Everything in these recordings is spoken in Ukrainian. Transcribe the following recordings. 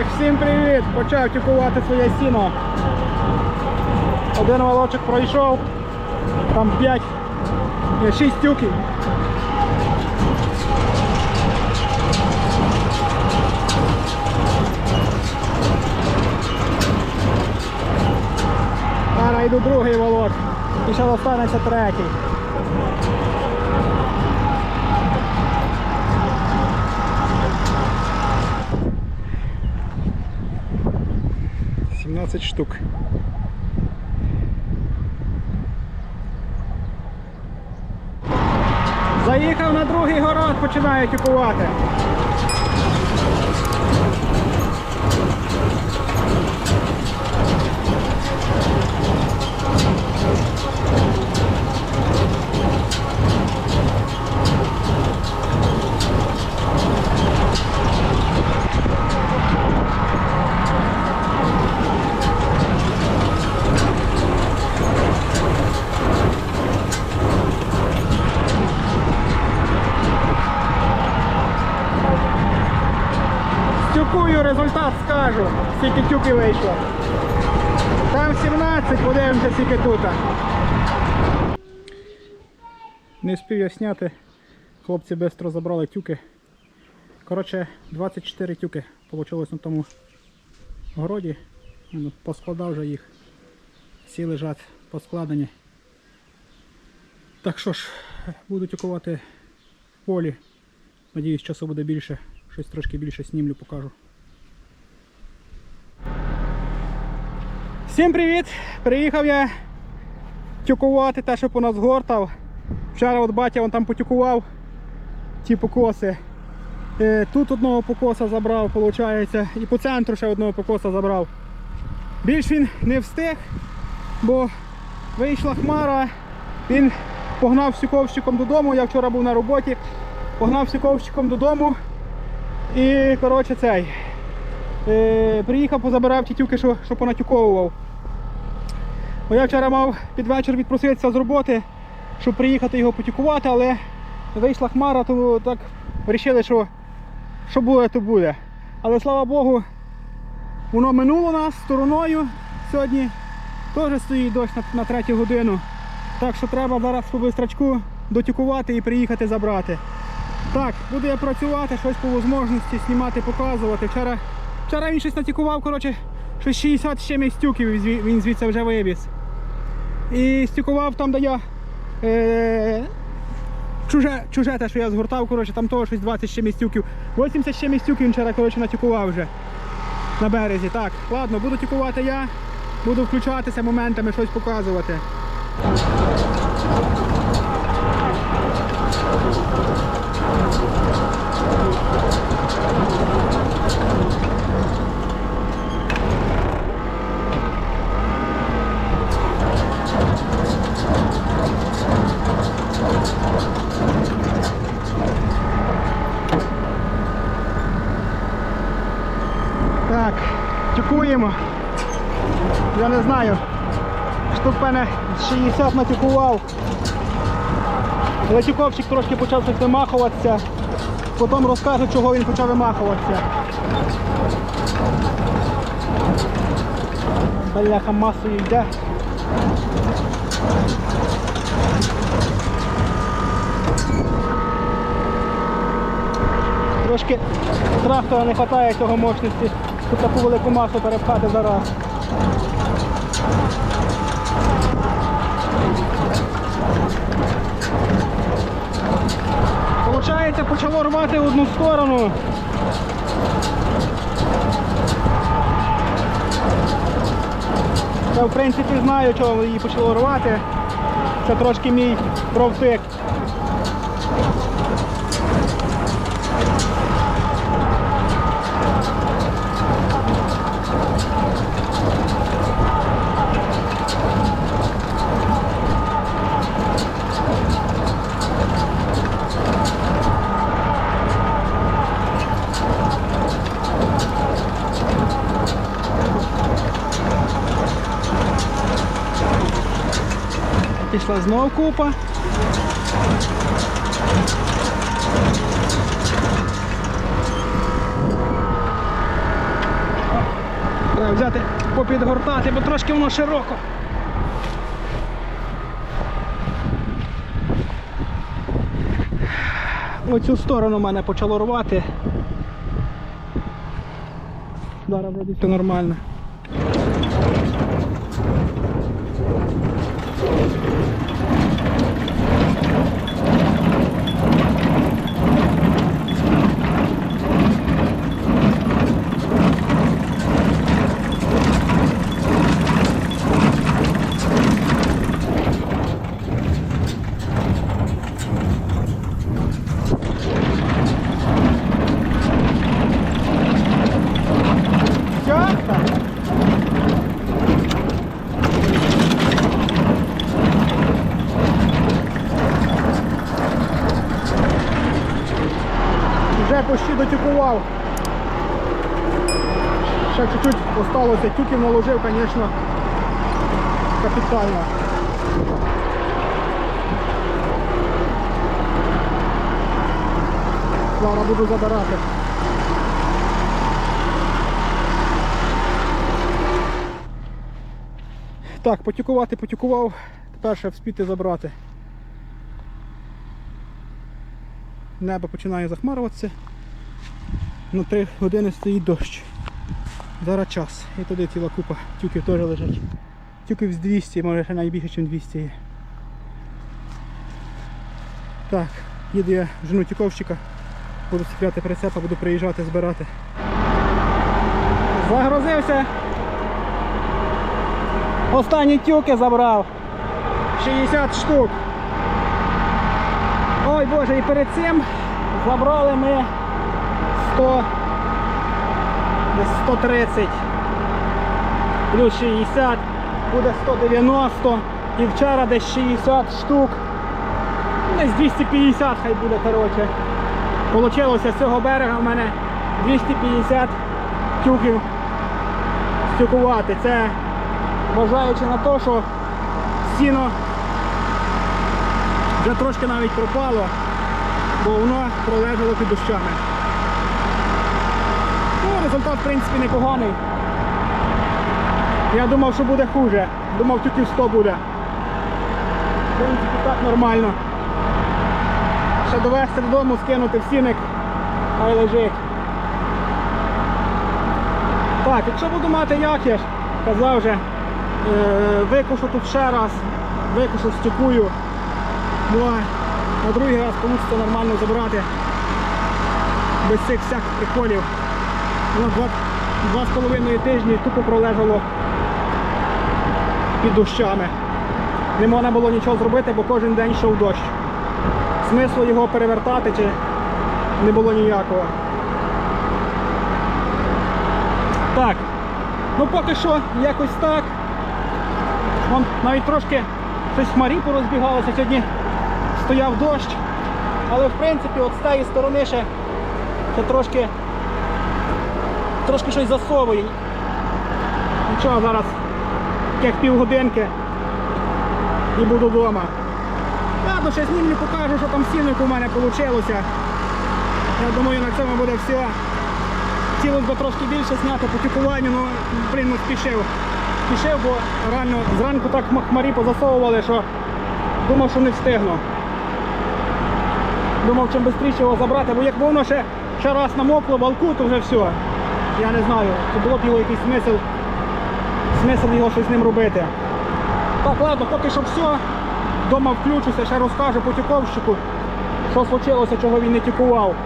Так, всім привіт! Почав тюкувати своє сіно. Один волочок пройшов, там 5, 6 тюків. Зараз йду другий волок. І ще останеться третій. Сімнадцять штук. Заїхав на другий город, починаю тюкувати. Стюкую, результат скажу, скільки тюки вийшло. Там 17, подивимося, скільки тут. Не встиг я зняти. Хлопці швидко забрали тюки. Коротше, 24 тюки вийшло на тому городі. Ну, Поскладав вже їх. Всі лежать поскладені. Так що ж, буду тюкувати полі. Надіюсь, часу буде більше. Щось трошки більше снімлю, покажу. Всім привіт! Приїхав я тюкувати те, що по нас гортав. Вчора от батя там потюкував ті покоси. Е, Тут одного покоса забрав, виходить, і по центру ще одного покоса забрав. Більш він не встиг, бо вийшла хмара, він погнав сюковщиком додому, я вчора був на роботі, погнав сюковщиком додому. І коротше цей. Е, приїхав, позабирав ті тюки, що, що понатюковував. Бо я вчора мав під вечір відпроситися з роботи, щоб приїхати його потюкувати, але вийшла хмара, то так вирішили, що, що буде, то буде. Але слава Богу, воно минуло нас стороною. Сьогодні теж стоїть дощ на, на третю годину. Так що треба зараз по бистрачку дотюкувати і приїхати забрати. Так, буду я працювати, щось по можливості знімати, показувати. Вчора, вчора він щось натікував, коротше, щось 60 ще місць тюків він звідси вже вивіз. І стюкував там, де я е, чуже, чуже те, що я згортав, коротше, там того щось 20 ще містюків. 80 ще містюків він вчора коротше, натюкував вже на березі. Так, ладно, буду тюкувати я, буду включатися моментами, щось показувати. Так, тюкуємо. Я не знаю. Штук пене 60 натюкував. Але тюковщик трошки почав щось вимахуватися. Потім розкажу, чого він почав вимахуватися. Бляха масою йде. Трошки трактора не вистачає цього мощності, щоб таку велику масу перепхати зараз. Получається, почало рвати одну сторону. Я в принципі знаю, чого її почало рвати. Це трошки мій профтик. Пішла знов купа. Треба взяти, попідгортати, бо трошки воно широко. Оцю сторону мене почало рвати. Зараз вроді все нормально. Все? Почти. Ще чуть-чуть осталося, тюків наложив, звісно, капітально. Зараз буду забирати. Так, потюкувати потюкував, тепер ще вспіти забрати. Небо починає захмарюватися. На 3 години стоїть дощ. Зараз час. І туди ціла купа тюків теж лежить. Тюків з 200, може ще навіть більше, ніж 200 є. Так, їду я жену тюковщика, буду стріляти прицепа, буду приїжджати збирати. Загрузився. Останні тюки забрав. 60 штук. Ой боже, і перед цим забрали ми 100, десь 130 плюс 60, буде 190 і вчора десь 60 штук. Десь 250 хай буде, коротше. Получилося з цього берега в мене 250 тюків стюкувати. Це вважаючи на те, що сіно вже трошки навіть пропало, бо воно пролежало під дощами. Ну, результат, в принципі, непоганий. Я думав, що буде хуже. Думав, тільки 100 буде. В принципі, так нормально. Ще довести додому, скинути в сіник, хай лежить. Так, якщо буду мати якір, казав вже, е, викушу тут ще раз, викушу стюкую. Ну а на другий раз вийде нормально забрати. Без цих всяких приколів. Воно два, з половиною тижні тупо пролежало під дощами. Не можна було нічого зробити, бо кожен день йшов дощ. Смислу його перевертати чи не було ніякого. Так, ну поки що якось так. Вон навіть трошки щось хмарі порозбігалося. Сьогодні стояв дощ. Але в принципі от з тієї сторони ще, ще трошки, трошки щось засовує. Нічого, зараз як півгодинки і буду вдома. Ладно, ще знімлю покажу, що там сіник у мене вийшло. Я думаю, на цьому буде все. Хотілося б трошки більше зняти по тюкуванню, ну, блін, ну спішив. Спішив, бо реально зранку так хмарі позасовували, що думав, що не встигну. Думав, чим швидше його забрати, бо якби воно ще, ще раз намокло балку, то вже все. Я не знаю, чи було б його якийсь смисл, смисл його щось з ним робити. Так, ладно, поки що все. Дома включуся, ще розкажу по тюковщику, що случилося, чого він не тюкував.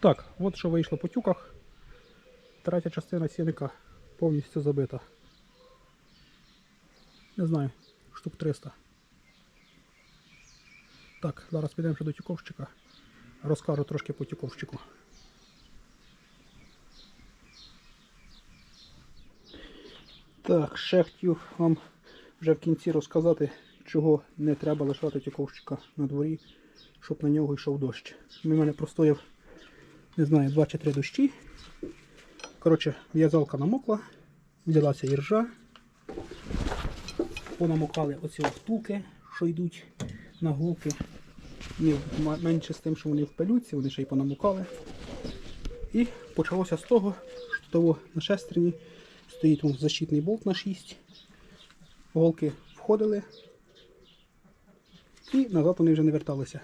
Так, от що вийшло по тюках. Третя частина сіника повністю забита. Не знаю, штук 300. Так, зараз підемо ще до тюковщика. Розкажу трошки по тюковщику. Так, ще хотів вам вже в кінці розказати, чого не треба лишати тюковщика на дворі, щоб на нього йшов дощ. У мене простояв, не знаю, 2 чи 3 дощі. Коротше, в'язалка намокла, взялася іржа. Понамокали оці втулки, що йдуть на гулки. Ні менше з тим, що вони в пилюці, вони ще й понамукали. І почалося з того, що того на шестерні стоїть вон защитний болт на 6. Голки входили і назад вони вже не верталися.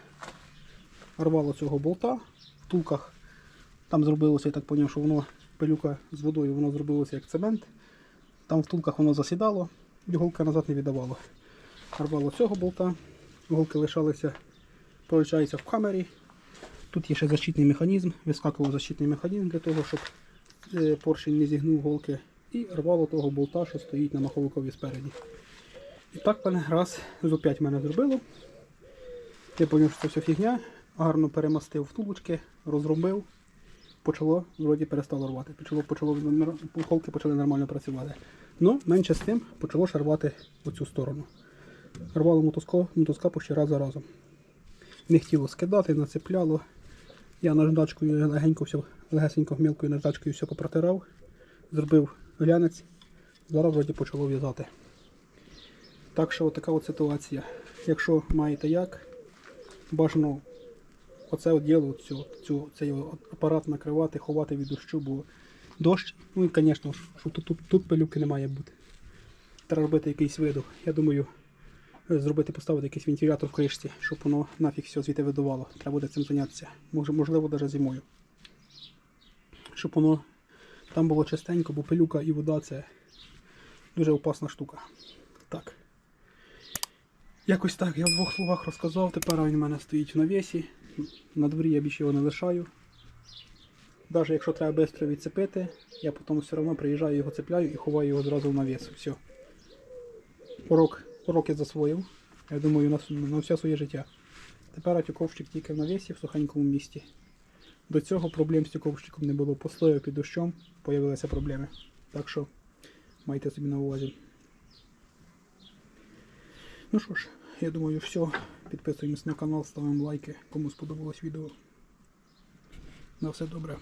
Рвало цього болта в втулках. Там зробилося, я так зрозумів, що воно пилюка з водою, воно зробилося як цемент. Там в втулках воно засідало, і голка назад не віддавало. Рвало цього болта, голки лишалися, виходить, в камері. Тут є ще защитний механізм, вискакував защитний механізм для того, щоб е, поршень не зігнув голки. І рвало того болта, що стоїть на маховикові спереді. І так мене раз з 5 мене зробило. Я зрозумів, що це все фігня, гарно перемастив втулочки, розробив. Почало, вроді перестало рвати. Почало, почало, голки почали нормально працювати. Ну, менше з тим почало ще рвати в цю сторону. Рвало мотоско, мотоскапу ще раз за разом. Не хотіло скидати, нацепляло. Я наждачкою легенько все, легесенько мілкою наждачкою все попротирав, зробив глянець. Зараз вроді почало в'язати. Так що така от ситуація. Якщо маєте як, бажано оце от діло, цю, цю, цей апарат накривати, ховати від дощу, бо дощ, ну і, звісно, що тут, тут, тут пилюки не має бути. Треба робити якийсь видув. Я думаю, зробити, поставити якийсь вентилятор в кришці, щоб воно нафіг все звідти видувало. Треба буде цим зайнятися. Можливо, навіть зимою. Щоб воно там було чистенько, бо пилюка і вода це дуже опасна штука. Так. Якось так, я в двох словах розказав, тепер він у мене стоїть в навісі. На дворі я більше його не лишаю. Навіть якщо треба швидко відцепити, я потім все одно приїжджаю, його цепляю і ховаю його зразу в навіс. Все. Урок, урок я засвоїв. Я думаю, на, на все своє життя. Тепер тюковщик тільки в навісі в сухенькому місті. До цього проблем з тюковщиком не було. Постояв під дощом, появилися проблеми. Так що майте собі на увазі. Ну що ж, я думаю, все. Підписуємось на канал, ставимо лайки, кому сподобалось відео. На все добре.